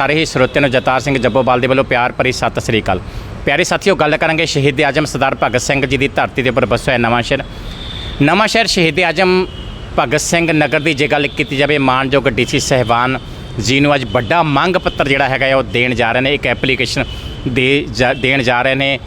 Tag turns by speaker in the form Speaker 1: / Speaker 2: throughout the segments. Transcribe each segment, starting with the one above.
Speaker 1: ਸਾਰੇ ਹੀ ਸਰੋਤਿਆਂ ਨੂੰ ਜਤਾਰ ਸਿੰਘ ਜੱਬੋਵਾਲ ਦੇ ਵੱਲੋਂ ਪਿਆਰ ਭਰੀ ਸਤਿ ਸ੍ਰੀ ਅਕਾਲ। ਪਿਆਰੇ ਸਾਥੀਓ, ਗੱਲ ਕਰਾਂਗੇ ਸ਼ਹੀਦ ਆਜਮ ਸਰਦਾਰ ਭਗਤ ਸਿੰਘ ਜੀ ਦੀ ਧਰਤੀ ਦੇ ਉੱਪਰ ਵਸਿਆ ਨਵਾਂ ਸ਼ਹਿਰ। ਨਵਾਂ ਸ਼ਹਿਰ ਸ਼ਹੀਦ ਆਜਮ ਭਗਤ ਸਿੰਘ ਨਗਰ ਦੀ ਜੇ ਗੱਲ ਕੀਤੀ ਜਾਵੇ, ਮਾਨਯੋਗ ਡੀਸੀ ਸਹਿਬਾਨ ਜੀ ਨੂੰ ਅੱਜ ਵੱਡਾ ਮੰਗ ਪੱਤਰ ਜਿਹੜਾ ਹੈਗਾ ਉਹ ਦੇਣ ਜਾ ਰਹੇ ਨੇ। ਇੱਕ ਐਪਲੀਕੇਸ਼ਨ ਦੇ ਜਾ- ਦੇਣ ਜਾ ਰਹੇ ਨੇ।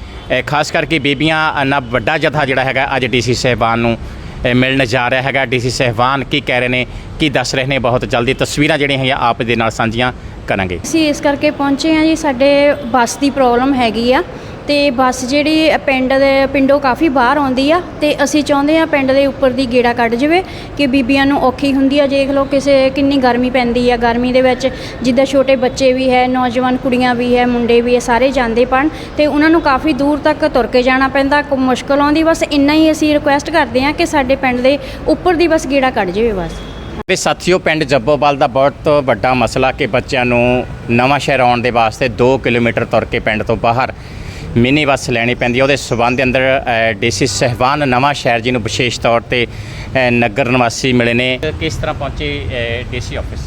Speaker 1: ਖਾਸ ਕਰਕੇ ਬੀਬੀਆਂ ਨਾ ਵੱਡਾ ਜਥਾ ਜਿਹੜਾ ਹੈਗਾ, ਅੱਜ ਡੀਸੀ ਸਹਿਬਾਨ ਨੂੰ ਮਿਲਣ ਜਾ ਰਿਹਾ ਹੈਗਾ ਡੀਸੀ ਸਹਿਬਾਨ, ਕੀ ਕਹਿ ਰਹੇ ਨੇ, ਕੀ ਦੱਸ ਰਹੇ ਨੇ ਬਹੁਤ ਜਲਦੀ? ਤਸਵੀਰਾਂ ਜਿਹੜੀਆਂ ਹੈਗੀਆਂ ਆਪ ਦੇ ਨਾਲ ਸਾਂਝੀਆਂ ਕਰਾਂਗੇ।
Speaker 2: ਅਸੀਂ ਇਸ ਕਰਕੇ ਪਹੁੰਚੇ ਹਾਂ ਜੀ, ਸਾਡੇ ਬੱਸ ਦੀ ਪ੍ਰੋਬਲਮ ਹੈਗੀ ਆ। ਤੇ ਬੱਸ ਜਿਹੜੀ ਪਿੰਡ ਦੇ ਪਿੰਡੋਂ ਕਾਫੀ ਬਾਹਰ ਆਉਂਦੀ ਆ ਤੇ ਅਸੀਂ ਚਾਹੁੰਦੇ ਆ ਪਿੰਡ ਦੇ ਉੱਪਰ ਦੀ ਗੇੜਾ ਕੱਢ ਜਵੇ ਕਿ ਬੀਬੀਆਂ ਨੂੰ ਔਖੀ ਹੁੰਦੀ ਆ। ਦੇਖ ਲਓ ਕਿਸੇ ਕਿੰਨੀ ਗਰਮੀ ਪੈਂਦੀ ਆ। ਗਰਮੀ ਦੇ ਵਿੱਚ ਜਿੱਦਾਂ ਛੋਟੇ ਬੱਚੇ ਵੀ ਹੈ, ਨੌਜਵਾਨ ਕੁੜੀਆਂ ਵੀ ਹੈ, ਮੁੰਡੇ ਵੀ ਹੈ, ਸਾਰੇ ਜਾਂਦੇ ਪਣ ਤੇ ਉਹਨਾਂ ਨੂੰ ਕਾਫੀ ਦੂਰ ਤੱਕ ਤੁਰ ਕੇ ਜਾਣਾ ਪੈਂਦਾ। ਕੋ ਮੁਸ਼ਕਲ ਆਉਂਦੀ, ਬਸ ਇੰਨਾ ਹੀ ਅਸੀਂ ਰਿਕੁਐਸਟ ਕਰਦੇ ਆ ਕਿ ਸਾਡੇ ਪਿੰਡ ਦੇ ਉੱਪਰ ਦੀ ਬਸ ਗੇੜਾ ਕੱਢ ਜਵੇ ਬਸ।
Speaker 1: ਤੇ ਸਾਥੀਓ, ਪਿੰਡ ਜੱਬੋਵਾਲ ਦਾ ਬਹੁਤ ਵੱਡਾ ਮਸਲਾ ਕਿ ਬੱਚਿਆਂ ਨੂੰ ਨਵਾਂ ਸ਼ਹਿਰ ਆਉਣ ਦੇ ਵਾਸਤੇ 2 ਕਿਲੋਮੀਟਰ ਤੁਰ ਕੇ ਪਿੰਡ ਤੋਂ ਬਾਹਰ ਮਿੰਨੀ ਬੱਸ ਲੈਣੀ ਪੈਂਦੀ ਹੈ। ਉਹਦੇ ਸਬੰਧ ਦੇ ਅੰਦਰ ਡੀਸੀ ਸਹਿਬਾਨ ਨਵਾਂ ਸ਼ਹਿਰ ਜੀ ਨੂੰ ਵਿਸ਼ੇਸ਼ ਤੌਰ ਤੇ ਨਗਰ ਨਿਵਾਸੀ ਮਿਲੇ ਨੇ। ਕਿਸ ਤਰ੍ਹਾਂ ਪਹੁੰਚੇ ਡੀਸੀ ਆਫਿਸ?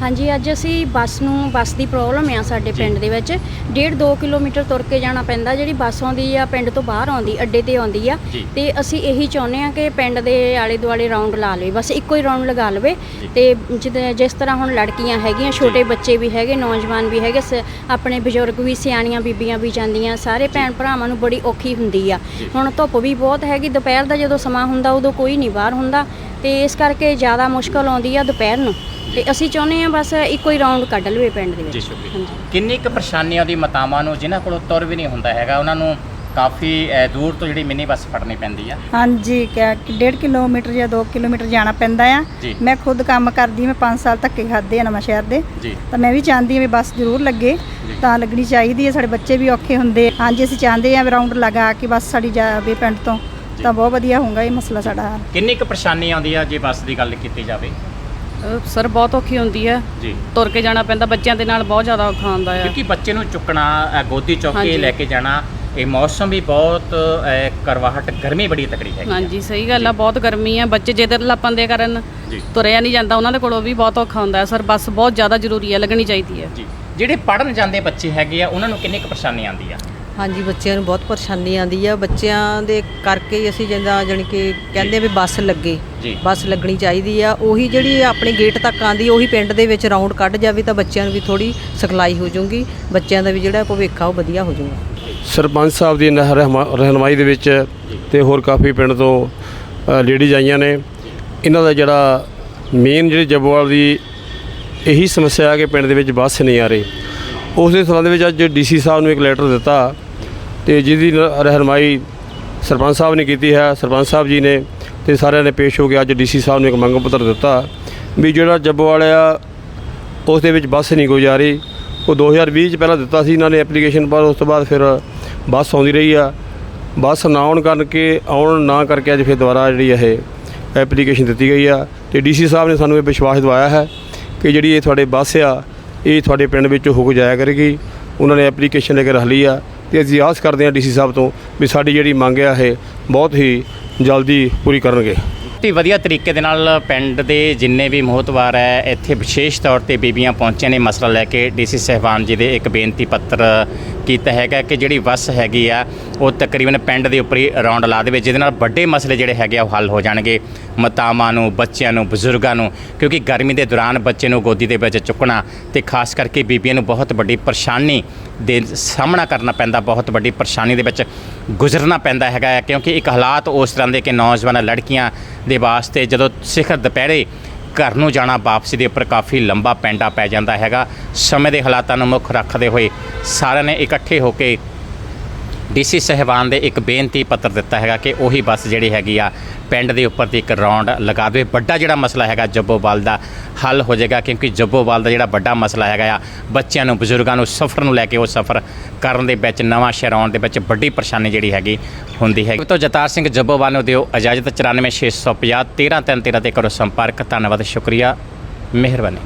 Speaker 2: ਹਾਂਜੀ ਅੱਜ ਅਸੀਂ ਬੱਸ ਨੂੰ ਬੱਸ ਦੀ ਪ੍ਰੋਬਲਮ ਆ ਸਾਡੇ। ਪਿੰਡ ਦੇ ਵਿੱਚ। ਡੇਢ 2 ਕਿਲੋਮੀਟਰ ਤੁਰ ਕੇ ਜਾਣਾ ਪੈਂਦਾ ਜਿਹੜੀ ਬੱਸ ਆਉਂਦੀ ਆ ਪਿੰਡ ਤੋਂ ਬਾਹਰ ਆਉਂਦੀ ਅੱਡੇ ਤੇ ਆਉਂਦੀ ਆ। ਤੇ ਅਸੀਂ ਇਹੀ ਚਾਹੁੰਦੇ ਆ ਕਿ ਪਿੰਡ ਦੇ ਆਲੇ ਦੁਆਲੇ ਰਾਉਂਡ ਲਾ ਲਵੇ। ਬਸ ਇੱਕੋ ਹੀ ਰਾਉਂਡ ਲਗਾ ਲਵੇ। ਤੇ ਜਿਸ ਤਰ੍ਹਾਂ ਹੁਣ ਲੜਕੀਆਂ ਹੈਗੀਆਂ ਛੋਟੇ ਬੱਚੇ ਵੀ ਹੈਗੇ ਨੌਜਵਾਨ ਵੀ ਹੈਗੇ ਆਪਣੇ ਬਜ਼ੁਰਗ ਵੀ ਸਿਆਣੀਆਂ ਬੀਬੀਆਂ ਵੀ ਜਾਂਦੀਆਂ ਸਾਰੇ ਭੈਣ ਭਰਾਵਾਂ ਨੂੰ ਬੜੀ ਔਖੀ ਹੁੰਦੀ ਆ। ਹੁਣ ਧੁੱਪ ਵੀ ਬਹੁਤ ਹੈਗੀ ਦੁਪਹਿਰ ਦਾ ਜਦੋਂ ਸਮਾਂ ਹੁੰਦਾ ਉਦੋਂ ਕੋਈ ਨਹੀਂ ਬਾਹਰ ਹੁੰਦਾ। ਤੇ ਇਸ ਕਰਕੇ ਜ਼ਿਆਦਾ ਮੁਸ਼ਕਲ ਆਉਂਦੀ ਆ ਦੁਪਹਿਰ ਨੂੰ। ਤੇ ਅਸੀਂ ਚਾਹੁੰਦੇ ਆ ਬਸ ਇੱਕੋ ਹੀ ਰਾਉਂਡ ਕੱਢ ਲਵੇ ਪਿੰਡ ਦੇ ਵਿੱਚ।
Speaker 1: ਜੀ ਸ਼ੁਕਰੀਆ।
Speaker 2: ਹਾਂਜੀ।
Speaker 1: ਕਿੰਨੀ ਕੁ ਪਰੇਸ਼ਾਨੀ ਆਉਂਦੀ ਮਾਤਾਵਾਂ ਨੂੰ ਜਿਨ੍ਹਾਂ ਕੋਲੋਂ ਤੁਰ ਵੀ ਨਹੀਂ ਹੁੰਦਾ ਹੈਗਾ ਉਹਨਾਂ ਨੂੰ ਕਾਫੀ ਅ, ਦੂਰ ਤੋਂ ਜਿਹੜੀ ਮਿੰਨੀ ਬੱਸ ਫੜਨੀ ਪੈਂਦੀ ਆ।
Speaker 3: ਹਾਂਜੀ ਕਿਆ ਕਿ ਡੇਢ ਕਿਲੋਮੀਟਰ ਜਾਂ 2 ਕਿਲੋਮੀਟਰ ਜਾਣਾ ਪੈਂਦਾ ਆ।
Speaker 1: ਜੀ।
Speaker 3: ਮੈਂ ਖੁਦ ਕੰਮ ਕਰਦੀ ਮੈਂ 5 ਸਾਲ ਧੱਕੇ ਖਾਦੇ ਆ ਨਵਾਂ ਸ਼ਹਿਰ ਦੇ।
Speaker 1: ਜੀ।
Speaker 3: ਤਾਂ ਮੈਂ ਵੀ ਚਾਹੁੰਦੀ ਹਾਂ ਵੀ ਬੱਸ ਜ਼ਰੂਰ ਲੱਗੇ
Speaker 1: ਜੀ।
Speaker 3: ਤਾਂ ਲੱਗਣੀ ਚਾਹੀਦੀ ਹੈ ਸਾਡੇ ਬੱਚੇ ਵੀ ਔਖੇ ਹੁੰਦੇ ਹਾਂਜੀ ਅਸੀਂ ਚਾਹੁੰਦੇ ਹਾਂ ਵੀ ਰਾਉਂਡ ਲਗਾ ਕੇ ਬੱਸ ਸਾਡੀ ਜਾਵੇ ਪਿੰਡ ਤੋਂ ਤਾਂ ਬਹੁਤ ਵਧੀਆ ਹੋਊਗਾ ਇਹ ਮਸਲਾ ਸਾਡਾ।
Speaker 1: ਕਿੰਨੀ ਕੁ ਪਰੇਸ਼ਾਨੀ ਆਉਂਦੀ ਆ ਜੇ ਬੱਸ ਦੀ ਗੱਲ ਕੀਤੀ ਜਾਵੇ?
Speaker 4: ਸਰ ਬਹੁਤ ਔਖੀ ਹੁੰਦੀ ਹੈ।
Speaker 1: ਜੀ।
Speaker 4: ਤੁਰ ਕੇ ਜਾਣਾ ਪੈਂਦਾ ਬੱਚਿਆਂ ਦੇ ਨਾਲ ਬਹੁਤ ਜ਼ਿਆਦਾ ਔਖਾ ਹੁੰਦਾ ਹੈ।
Speaker 1: ਕਿਉਂਕਿ ਬੱਚੇ ਨੂੰ ਚੁੱਕਣਾ ਅ, ਗੋਦੀ ਚੁੱਕ ਕੇ
Speaker 4: ਹਾਂਜੀ।
Speaker 1: ਲੈ ਕੇ ਜਾਣਾ ਇਹ ਮੌਸਮ ਵੀ ਬਹੁਤ ਅ, ਕਰਵਾਹਟ ਗਰਮੀ ਬੜੀ ਤਕੜੀ ਹੈ।
Speaker 4: ਹਾਂਜੀ ਸਹੀ ਗੱਲ ਆ ਬਹੁਤ ਗਰਮੀ ਹੈ ਬੱਚੇ ਜਿੱਦ ਲੱਪਣ ਦੇ ਕਾਰਨ
Speaker 1: ਜੀ।
Speaker 4: ਤੁਰਿਆ ਨਹੀਂ ਜਾਂਦਾ ਉਹਨਾਂ ਦੇ ਕੋਲੋਂ ਵੀ ਬਹੁਤ ਔਖਾ ਹੁੰਦਾ ਹੈ। ਸਰ ਬੱਸ ਬਹੁਤ ਜ਼ਿਆਦਾ ਜ਼ਰੂਰੀ ਹੈ ਲੱਗਣੀ ਚਾਹੀਦੀ ਹੈ।
Speaker 1: ਜੀ। ਜਿਹੜੇ ਪੜਨ ਜਾਂਦੇ ਬੱਚੇ ਹੈਗੇ ਆ ਉਹਨਾਂ ਨੂੰ ਕਿੰਨੀ ਕੁ ਪਰੇਸ਼ਾਨੀ ਆਉਂਦੀ ਆ?
Speaker 5: ਹਾਂਜੀ ਬੱਚਿਆਂ ਨੂੰ ਬਹੁਤ ਪਰੇਸ਼ਾਨੀ ਆਉਂਦੀ ਆ। ਬੱਚਿਆਂ ਦੇ ਕਰਕੇ ਹੀ ਅਸੀਂ ਜਿੱਦਾਂ ਜਾਣੀ ਕਿ ਕਹਿੰਦੇ ਵੀ ਬੱਸ ਲੱਗੇ।
Speaker 1: ਜੀ।
Speaker 5: ਬੱਸ ਲੱਗਣੀ ਚਾਹੀਦੀ ਆ। ਉਹੀ ਜਿਹੜੀ ਆਪਣੇ ਗੇਟ ਤੱਕ ਆਂਦੀ ਉਹੀ ਪਿੰਡ ਦੇ ਵਿੱਚ ਰਾਉਂਡ ਕੱਢ ਜਾਵੇ ਤਾਂ ਬੱਚਿਆਂ ਨੂੰ ਵੀ ਥੋੜੀ ਸਿਖਲਾਈ ਹੋ ਜਾਊਗੀ। ਬੱਚਿਆਂ ਦਾ ਵੀ ਜਿਹੜਾ ਭਵਿੱਖ ਆ ਉਹ ਵਧੀਆ ਹੋ ਜਾਊਗਾ।
Speaker 6: ਸਰਪੰਚ ਸਾਹਿਬ ਦੀ ਨਹ- ਰਹਿਮਾ- ਰਹਿਨੁਮਾਈ ਦੇ ਵਿੱਚ ਤੇ ਹੋਰ ਕਾਫੀ ਪਿੰਡ ਤੋਂ ਲੇਡੀਜ਼ ਆਈਆਂ ਨੇ। ਇਹਨਾਂ ਦਾ ਜਿਹੜਾ ਮੇਨ ਜਿਹੜੀ ਜੱਬੋਵਾਲ ਦੀ ਇਹੀ ਸਮੱਸਿਆ ਹੈ ਕਿ ਪਿੰਡ ਦੇ ਵਿੱਚ ਬੱਸ ਨਹੀਂ ਆ ਰਹੀ। ਉਸ ਦੇ ਸੰਬੰਧ ਵਿੱਚ ਅੱਜ ਡੀਸੀ ਸਾਹਿਬ ਨੂੰ ਇੱਕ ਲੈਟਰ ਦਿੱਤਾ। ਤੇ ਜਿਹਦੀ ਨ- ਰਹਿਨੁਮਾਈ ਸਰਪੰਚ ਸਾਹਿਬ ਨੇ ਕੀਤੀ ਹੈ, ਸਰਪੰਚ ਸਾਹਿਬ ਜੀ ਨੇ ਤੇ ਸਾਰਿਆਂ ਨੇ ਪੇਸ਼ ਹੋ ਕੇ ਅੱਜ ਡੀਸੀ ਸਾਹਿਬ ਨੂੰ ਇੱਕ ਮੰਗ ਪੱਤਰ ਦਿੱਤਾ ਵੀ ਜਿਹੜਾ ਜੱਬੋਵਾਲ ਆ ਉਸ ਦੇ ਵਿੱਚ ਬੱਸ ਨਹੀਂ ਕੋਈ ਜਾ ਰਹੀ ਉਹ 2020 ਚ ਪਹਿਲਾਂ ਦਿੱਤਾ ਸੀ, ਇਹਨਾਂ ਨੇ ਐਪਲੀਕੇਸ਼ਨ ਪਰ ਉਸ ਤੋਂ ਬਾਅਦ ਫਿਰ ਬੱਸ ਆਉਂਦੀ ਰਹੀ ਆ। ਬੱਸ ਨਾ ਆਉਣ ਕਰਕੇ ਆਉਣ ਨਾ ਕਰਕੇ ਅੱਜ ਫਿਰ ਦੁਬਾਰਾ ਜਿਹੜੀ ਇਹ ਐਪਲੀਕੇਸ਼ਨ ਦਿੱਤੀ ਗਈ ਆ। ਤੇ ਡੀਸੀ ਸਾਹਿਬ ਨੇ ਸਾਨੂੰ ਇਹ ਵਿਸ਼ਵਾਸ ਦਿਵਾਇਆ ਹੈ ਕਿ ਜਿਹੜੀ ਇਹ ਤੁਹਾਡੇ ਬੱਸ ਆ, ਇਹ ਤੁਹਾਡੇ ਪਿੰਡ ਵਿੱਚ ਹੋ ਕੇ ਜਾਇਆ ਕਰੇਗੀ। ਉਹਨਾਂ ਨੇ ਐਪਲੀਕੇਸ਼ਨ ਲੈ ਕੇ ਰੱਖ ਲਈ ਆ। ਤੇ ਅਸੀਂ ਆਸ ਕਰਦੇ ਹਾਂ ਡੀਸੀ ਸਾਹਿਬ ਤੋਂ ਵੀ ਸਾਡੀ ਜਿਹੜੀ ਮੰਗ ਆ, ਇਹ ਬਹੁਤ ਹੀ ਜਲਦੀ ਪੂਰੀ ਕਰਨਗੇ।
Speaker 1: ਬਹੁਤ ਹੀ ਵਧੀਆ ਤਰੀਕੇ ਦੇ ਨਾਲ ਪਿੰਡ ਦੇ ਜਿੰਨੇ ਵੀ ਮੋਹਤਵਾਰ ਹੈ, ਇੱਥੇ ਵਿਸ਼ੇਸ਼ ਤੌਰ ਤੇ ਬੀਬੀਆਂ ਪਹੁੰਚੀਆਂ ਨੇ। ਮਸਲਾ ਲੈ ਕੇ ਡੀਸੀ ਸਹਿਬਾਨ ਜੀ ਦੇ ਇੱਕ ਬੇਨਤੀ ਪੱਤਰ ਕੀਤਾ ਹੈਗਾ ਕਿ ਜਿਹੜੀ ਬੱਸ ਹੈਗੀ ਆ, ਉਹ ਤਕਰੀਬਨ ਪਿੰਡ ਦੇ ਉੱਪਰ ਹੀ ਰਾਉਂਡ ਲਾ ਦੇਵੇ, ਜਿਹਦੇ ਨਾਲ ਵੱਡੇ ਮਸਲੇ ਜਿਹੜੇ ਹੈਗੇ ਆ, ਉਹ ਹੱਲ ਹੋ ਜਾਣਗੇ। ਮਾਤਾਵਾਂ ਨੂੰ, ਬੱਚਿਆਂ ਨੂੰ, ਬਜ਼ੁਰਗਾਂ ਨੂੰ, ਕਿਉਂਕਿ ਗਰਮੀ ਦੇ ਦੌਰਾਨ ਬੱਚੇ ਨੂੰ ਗੋਦੀ ਦੇ ਵਿੱਚ ਚੁੱਕਣਾ ਤੇ ਖਾਸ ਕਰਕੇ ਬੀਬੀਆਂ ਨੂੰ ਬਹੁਤ ਵੱਡੀ ਪਰੇਸ਼ਾਨੀ ਦੇ ਸਾਹਮਣਾ ਕਰਨਾ ਪੈਂਦਾ, ਬਹੁਤ ਵੱਡੀ ਪਰੇਸ਼ਾਨੀ ਦੇ ਵਿੱਚ ਗੁਜ਼ਰਨਾ ਪੈਂਦਾ ਹੈਗਾ ਹੈ ਕਿਉਂਕਿ ਇੱਕ ਹਾਲਾਤ ਉਸ ਤਰ੍ਹਾਂ ਦੇ ਕਿ ਨੌਜਵਾਨ, ਲੜਕੀਆਂ ਦੇ ਵਾਸਤੇ ਜਦੋਂ ਸਿਖਰ ਦੁਪਹਿਰੇ ਘਰ ਨੂੰ ਜਾਣਾ ਵਾਪਸੀ ਦੇ ਉੱਪਰ ਕਾਫੀ ਲੰਬਾ ਪੈਂਡਾ ਪੈ ਜਾਂਦਾ ਹੈਗਾ। ਸਮੇਂ ਦੇ ਹਾਲਾਤਾਂ ਨੂੰ ਮੁੱਖ ਰੱਖਦੇ ਹੋਏ ਸਾਰਿਆਂ ਨੇ ਇਕੱਠੇ ਹੋ ਕੇ ਡੀਸੀ ਸਹਿਬਾਨ ਦੇ ਇੱਕ ਬੇਨਤੀ ਪੱਤਰ ਦਿੱਤਾ ਹੈਗਾ ਕਿ ਉਹੀ ਬੱਸ ਜਿਹੜੀ ਹੈਗੀ ਆ, ਪਿੰਡ ਦੇ ਉੱਪਰ ਦੀ ਇੱਕ ਰੌਂਡ ਲਗਾ ਦੇਵੇ ਵੱਡਾ ਜਿਹੜਾ ਮਸਲਾ ਹੈਗਾ ਜੱਬੋਵਾਲ ਦਾ ਹੱਲ ਹੋ ਜਾਏਗਾ ਕਿਉਂਕਿ ਜੱਬੋਵਾਲ ਦਾ ਜਿਹੜਾ ਵੱਡਾ ਮਸਲਾ ਹੈਗਾ ਆ, ਬੱਚਿਆਂ ਨੂੰ, ਬਜ਼ੁਰਗਾਂ ਨੂੰ ਸਫ਼ਰ ਨੂੰ ਲੈ ਕੇ ਉਹ ਸਫ਼ਰ ਕਰਨ ਦੇ ਵਿੱਚ, ਨਵਾਂ ਸ਼ਹਿਰ ਆਉਣ ਦੇ ਵਿੱਚ ਵੱਡੀ ਪਰੇਸ਼ਾਨੀ ਜਿਹੜੀ ਹੈਗੀ ਹੁੰਦੀ ਹੈ ਤੋਂ ਜਤਾਰ ਸਿੰਘ ਜੱਬੋਵਾਲ ਨੂੰ ਦਿਓ ਇਜਾਜ਼ਤ 94650 13313 ਤੇ ਕਰੋ ਸੰਪਰਕ। ਧੰਨਵਾਦ, ਸ਼ੁਕਰੀਆ, ਮਿਹਰਬਾਨੀ।